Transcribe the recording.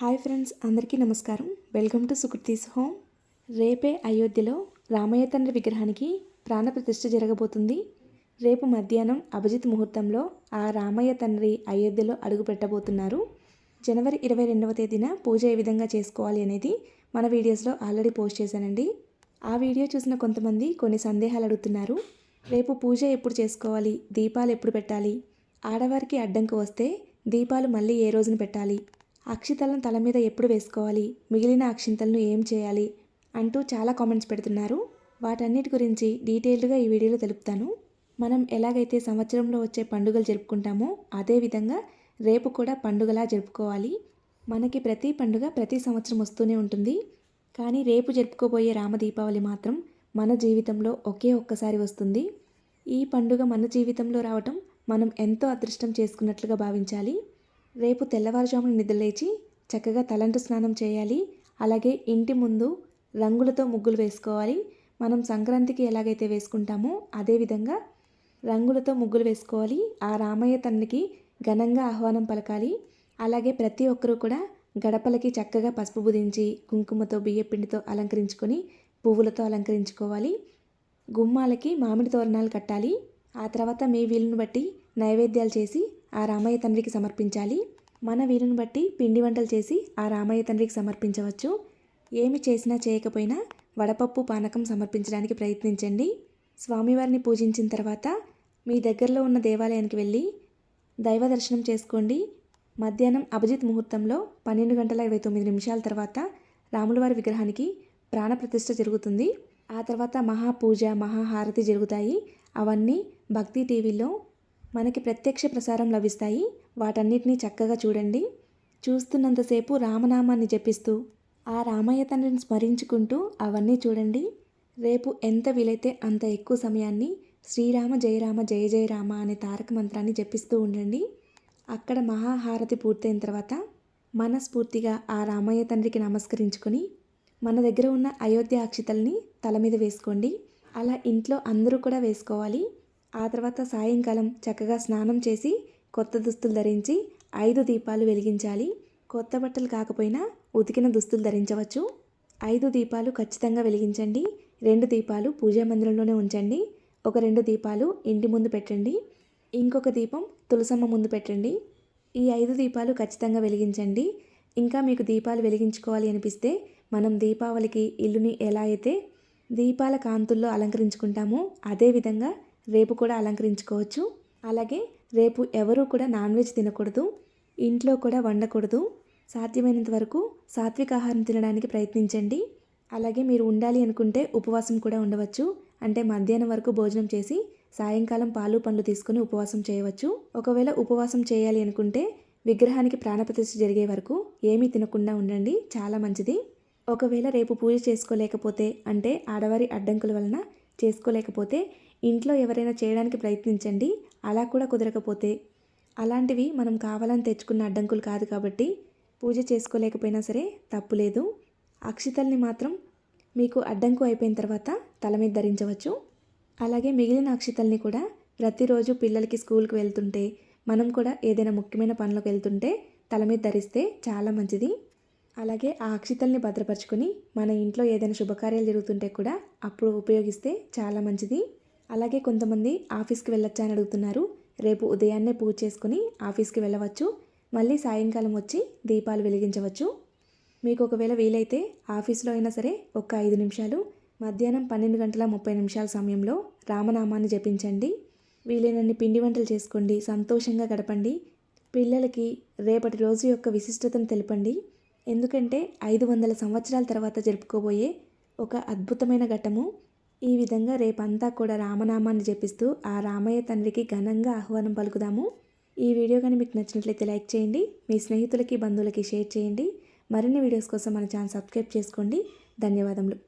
Hi friends అందరికీ నమస్కారం. Welcome to Sukruthi's home. రేపే అయోధ్యలో రామయ్య తండ్రి విగ్రహానికి ప్రాణప్రతిష్ఠ జరగబోతుంది. రేపు మధ్యాహ్నం అభిజిత్ ముహూర్తంలో ఆ రామయ్య తండ్రి అయోధ్యలో అడుగు పెట్టబోతున్నారు. జనవరి ఇరవై రెండవ తేదీన పూజ ఏ విధంగా చేసుకోవాలి అనేది మన వీడియోస్లో ఆల్రెడీ పోస్ట్ చేశానండి. ఆ వీడియో చూసిన కొంతమంది కొన్ని సందేహాలు అడుగుతున్నారు. రేపు పూజ ఎప్పుడు చేసుకోవాలి? దీపాలు ఎప్పుడు పెట్టాలి? ఆడవారికి అడ్డంకు వస్తే దీపాలు మళ్ళీ ఏ రోజున పెట్టాలి? అక్షితలను తల మీద ఎప్పుడు వేసుకోవాలి? మిగిలిన అక్షింతలను ఏం చేయాలి? అంటూ చాలా కామెంట్స్ పెడుతున్నారు. వాటన్నిటి గురించి డీటెయిల్డ్గా ఈ వీడియోలో తెలుపుతాను. మనం ఎలాగైతే సంవత్సరంలో వచ్చే పండుగలు జరుపుకుంటామో అదేవిధంగా రేపు కూడా పండుగలా జరుపుకోవాలి. మనకి ప్రతి పండుగ ప్రతి సంవత్సరం వస్తూనే ఉంటుంది. కానీ రేపు జరుపుకోబోయే రామ దీపావళి మాత్రం మన జీవితంలో ఒకే ఒక్కసారి వస్తుంది. ఈ పండుగ మన జీవితంలో రావటం మనం ఎంతో అదృష్టం చేసుకున్నట్లుగా భావించాలి. రేపు తెల్లవారుజామున నిద్రలేచి చక్కగా తలంటు స్నానం చేయాలి. అలాగే ఇంటి ముందు రంగులతో ముగ్గులు వేసుకోవాలి. మనం సంక్రాంతికి ఎలాగైతే వేసుకుంటామో అదేవిధంగా రంగులతో ముగ్గులు వేసుకోవాలి. ఆ రామయ్య తండ్రికి ఘనంగా ఆహ్వానం పలకాలి. అలాగే ప్రతి ఒక్కరూ కూడా గడపలకి చక్కగా పసుపు బుదించి కుంకుమతో బియ్యపిండితో అలంకరించుకొని పువ్వులతో అలంకరించుకోవాలి. గుమ్మాలకి మామిడి తోరణాలు కట్టాలి. ఆ తర్వాత మీ వీలును బట్టి నైవేద్యాలు చేసి ఆ రామయ్య తండ్రికి సమర్పించాలి. మన వీలును బట్టి పిండి వంటలు చేసి ఆ రామయ్య తండ్రికి సమర్పించవచ్చు. ఏమి చేసినా చేయకపోయినా వడపప్పు పానకం సమర్పించడానికి ప్రయత్నించండి. స్వామివారిని పూజించిన తర్వాత మీ దగ్గరలో ఉన్న దేవాలయానికి వెళ్ళి దైవ దర్శనం చేసుకోండి. మధ్యాహ్నం అభిజిత్ ముహూర్తంలో పన్నెండు గంటల ఇరవై తొమ్మిది నిమిషాల తర్వాత రాములవారి విగ్రహానికి ప్రాణప్రతిష్ఠ జరుగుతుంది. ఆ తర్వాత మహాపూజ మహాహారతి జరుగుతాయి. అవన్నీ భక్తి టీవీలో మనకి ప్రత్యక్ష ప్రసారం లభిస్తాయి. వాటన్నిటినీ చక్కగా చూడండి. చూస్తున్నంతసేపు రామనామాన్ని జపిస్తూ ఆ రామయ్య తండ్రిని స్మరించుకుంటూ అవన్నీ చూడండి. రేపు ఎంత వీలైతే అంత ఎక్కువ సమయాన్ని శ్రీరామ జయరామ జయ జయ రామ అనే తారక మంత్రాన్ని జపిస్తూ ఉండండి. అక్కడ మహాహారతి పూర్తయిన తర్వాత మనస్ఫూర్తిగా ఆ రామయ్య తండ్రికి నమస్కరించుకొని మన దగ్గర ఉన్న అయోధ్య అక్షితల్ని తల మీద వేసుకోండి. అలా ఇంట్లో అందరూ కూడా వేసుకోవాలి. ఆ తర్వాత సాయంకాలం చక్కగా స్నానం చేసి కొత్త దుస్తులు ధరించి ఐదు దీపాలు వెలిగించాలి. కొత్త బట్టలు కాకపోయినా ఉతికిన దుస్తులు ధరించవచ్చు. ఐదు దీపాలు ఖచ్చితంగా వెలిగించండి. రెండు దీపాలు పూజా మందిరంలోనే ఉంచండి. ఒక రెండు దీపాలు ఇంటి ముందు పెట్టండి. ఇంకొక దీపం తులసమ్మ ముందు పెట్టండి. ఈ ఐదు దీపాలు ఖచ్చితంగా వెలిగించండి. ఇంకా మీకు దీపాలు వెలిగించుకోవాలి అనిపిస్తే మనం దీపావళికి ఇల్లుని ఎలా అయితే దీపాల కాంతుల్లో అలంకరించుకుంటామో అదేవిధంగా రేపు కూడా అలంకరించుకోవచ్చు. అలాగే రేపు ఎవరూ కూడా నాన్ వెజ్ తినకూడదు. ఇంట్లో కూడా వండకూడదు. సాధ్యమైనంత వరకు సాత్విక ఆహారం తినడానికి ప్రయత్నించండి. అలాగే మీరు ఉండాలి అనుకుంటే ఉపవాసం కూడా ఉండవచ్చు. అంటే మధ్యాహ్నం వరకు భోజనం చేసి సాయంకాలం పాలు పండ్లు తీసుకుని ఉపవాసం చేయవచ్చు. ఒకవేళ ఉపవాసం చేయాలి అనుకుంటే విగ్రహానికి ప్రాణప్రతిష్ఠ జరిగే వరకు ఏమీ తినకుండా ఉండండి. చాలా మంచిది. ఒకవేళ రేపు పూజ చేసుకోలేకపోతే అంటే ఆడవారి అడ్డంకుల వలన చేసుకోలేకపోతే ఇంట్లో ఎవరైనా చేయడానికి ప్రయత్నించండి. అలా కూడా కుదరకపోతే. అలాంటివి మనం కావాలని తెచ్చుకున్న అడ్డంకులు కాదు కాబట్టి పూజ చేసుకోలేకపోయినా సరే తప్పులేదు అక్షితల్ని మాత్రం మీకు అడ్డంకు అయిపోయిన తర్వాత తల మీద ధరించవచ్చు. అలాగే మిగిలిన అక్షితల్ని కూడా ప్రతిరోజు పిల్లలకి స్కూల్కి వెళ్తుంటే మనం కూడా ఏదైనా ముఖ్యమైన పనులకు వెళ్తుంటే తల మీద ధరిస్తే చాలా మంచిది. అలాగే ఆ అక్షితల్ని భద్రపరుచుకొని మన ఇంట్లో ఏదైనా శుభకార్యాలు జరుగుతుంటే కూడా అప్పుడు ఉపయోగిస్తే చాలా మంచిది. అలాగే కొంతమంది ఆఫీస్కి వెళ్ళొచ్చా అని అడుగుతున్నారు. రేపు ఉదయాన్నే పూజ చేసుకుని ఆఫీస్కి వెళ్ళవచ్చు. మళ్ళీ సాయంకాలం వచ్చి దీపాలు వెలిగించవచ్చు. మీకు ఒకవేళ వీలైతే ఆఫీస్లో అయినా సరే ఒక ఐదు నిమిషాలు మధ్యాహ్నం పన్నెండు గంటల ముప్పై నిమిషాల సమయంలో రామనామాన్ని జపించండి. వీలైనన్ని పిండి వంటలు చేసుకోండి సంతోషంగా గడపండి. పిల్లలకి రేపటి రోజు యొక్క విశిష్టతను తెలపండి. ఎందుకంటే ఐదు వందల సంవత్సరాల తర్వాత జరుపుకోబోయే ఒక అద్భుతమైన ఘట్టము ఈ విధంగా రేపంతా కూడా రామనామాన్ని జపిస్తూ ఆ రామయ్య తండ్రికి ఘనంగా ఆహ్వానం పలుకుదాము. ఈ వీడియో కానీ మీకు నచ్చినట్లయితే లైక్ చేయండి మీ స్నేహితులకి బంధువులకి షేర్ చేయండి. మరిన్ని వీడియోస్ కోసం మన ఛానల్ సబ్స్క్రైబ్ చేసుకోండి. ధన్యవాదములు.